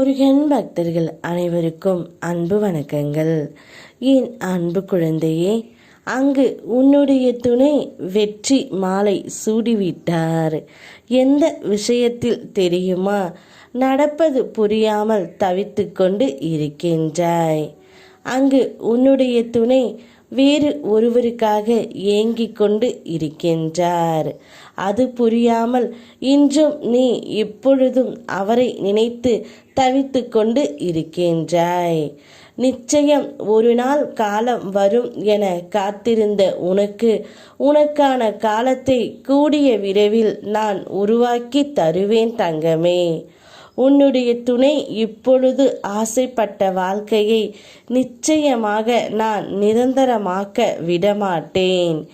முருகன் பக்தர்கள் அனைவருக்கும் அன்பு வணக்கங்கள். என் அன்பு குழந்தையே அங்கு உன்னுடைய துணை வெற்றி மாலை சூடிவிட்டார். எந்த விஷயத்தில் தெரியுமா? நடப்பது புரியாமல் தவித்து கொண்டு இருக்கின்றாய். அங்கு உன்னுடைய துணை வேறு ஒருவருக்காக ஏங்கிக் கொண்டு இருக்கின்றார். அது புரியாமல் இன்றும் நீ இப்பொழுதும் அவரை நினைத்து தவித்து கொண்டு இருக்கின்றாய். நிச்சயம் ஒரு நாள் காலம் வரும் என காத்திருந்த உனக்கு உனக்கான காலத்தை கூடிய விரைவில் நான் உருவாக்கி தருவேன் தங்கமே. உன்னுடைய துணை இப்பொழுது ஆசைப்பட்ட வாழ்க்கையை நிச்சயமாக நான் நிரந்தரமாக்க விடமாட்டேன்.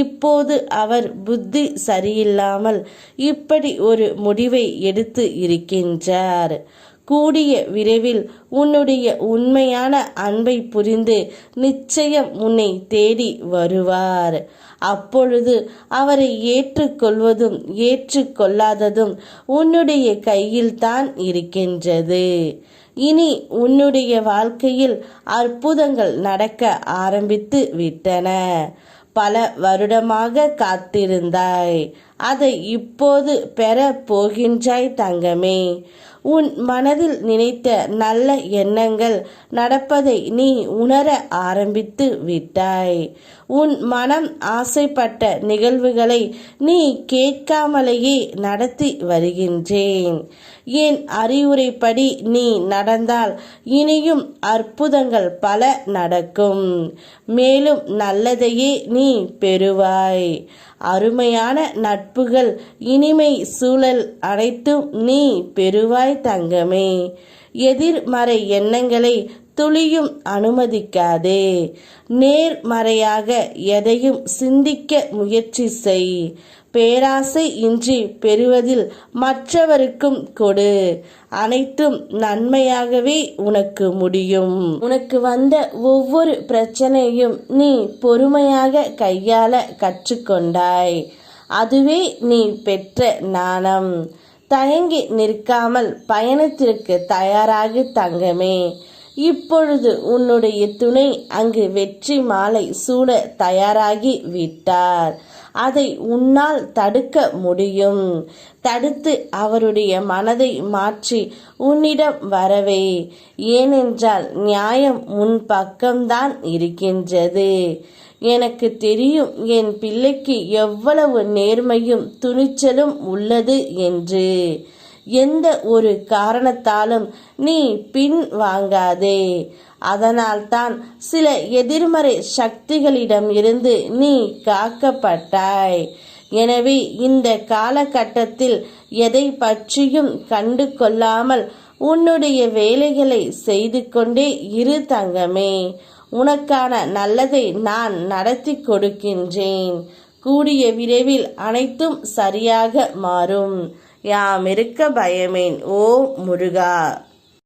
இப்போது அவர் புத்தி சரியில்லாமல் இப்படி ஒரு முடிவை எடுத்து இருக்கின்றார். கூடிய விரைவில் உன்னுடைய உண்மையான அன்பை புரிந்து நிச்சயம் உன்னை தேடி வருவார். அப்பொழுது அவரை ஏற்றுக்கொள்வதும் ஏற்றுக்கொள்ளாததும் உன்னுடைய கையில்தான் இருக்கின்றது. இனி உன்னுடைய வாழ்க்கையில் அற்புதங்கள் நடக்க ஆரம்பித்து விட்டன. பல வருடமாக காத்திருந்தாய். அதை இப்போது பெற போகின்றாய் தங்கமே. உன் மனதில் நினைத்த நல்ல எண்ணங்கள் நடப்பதை நீ உணர ஆரம்பித்து விட்டாய். உன் மனம் ஆசைப்பட்ட நிகழ்வுகளை நீ கேட்காமலேயே நடத்தி வருகின்றேன். என் அறிவுரைப்படி நீ நடந்தால் இனியும் அற்புதங்கள் பல நடக்கும். மேலும் நல்லதையே நீ பெறுவாய். அருமையான நட்புகள் இனிமை சூழல் அனைத்தும் நீ பெறுவாய் தங்கமே. எதிர்மறை எண்ணங்களை துளியும் அனுமதிக்காதே. நேர்மறையாக எதையும் சிந்திக்க முயற்சி செய். பேராசை இன்றி பெறுவதில் மற்றவருக்கும் கொடு. அனைத்தும் நன்மையாகவே உனக்கு முடியும். உனக்கு வந்த ஒவ்வொரு பிரச்சனையும் நீ பொறுமையாக கையாள கற்றுக்கொண்டாய். அதுவே நீ பெற்ற நாணம் தயங்கி நிற்காமல் பயணத்திற்கு தயாராகு தங்கமே. இப்பொழுது உன்னுடைய துணை அங்கு வெற்றி மாலை சூட தயாராகி விட்டார். அதை உன்னால் தடுக்க முடியும். தடுத்து அவருடைய மனதை மாற்றி உன்னிடம் வரவே. ஏனென்றால் நியாயம் உன் பக்கம்தான் இருக்கின்றது. எனக்கு தெரியும் என் பிள்ளைக்கு எவ்வளவு நேர்மையும் துணிச்சலும் உள்ளது என்று. எந்த ஒரு காரணத்தாலும் நீ பின் வாங்காதே அதனால்தான் சில எதிர்மறை சக்திகளிடம் இருந்து நீ காக்கப்பட்டாய். எனவே இந்த காலகட்டத்தில் எதை பற்றியும் கண்டு கொள்ளாமல் உன்னுடைய வேலைகளை செய்து கொண்டே இரு தங்கமே. உனக்கான நல்லதை நான் நடத்தி கொடுக்கின்றேன். கூடிய விரைவில் அனைத்தும் சரியாக மாறும். யாம் இருக்க பயமேன் ஓ முருகா.